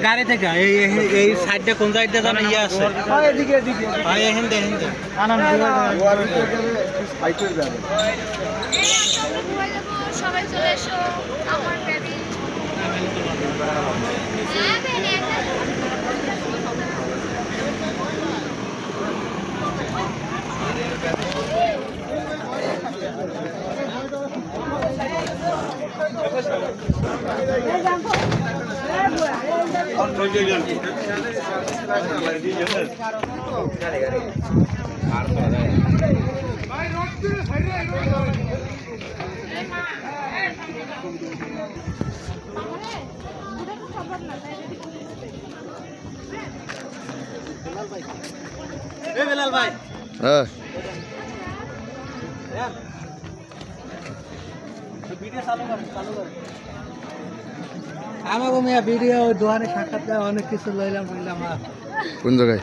গাড়ি থেকে? এই এই- এই সাইডটা কোন সাইডটা জানো ইয়ে আছে? এদিকে এদিকে। হয় হিন্দে হিন্দে। সবাই চলে এসো আমার হ্যাঁ বেলাল ভাই। হ্যাঁ ভিডিও চালু করেন চালু করেন আমাকে ভিডিও দোকানে সাক্ষাৎ অনেক কিছু লইলাম কোন জায়গায়?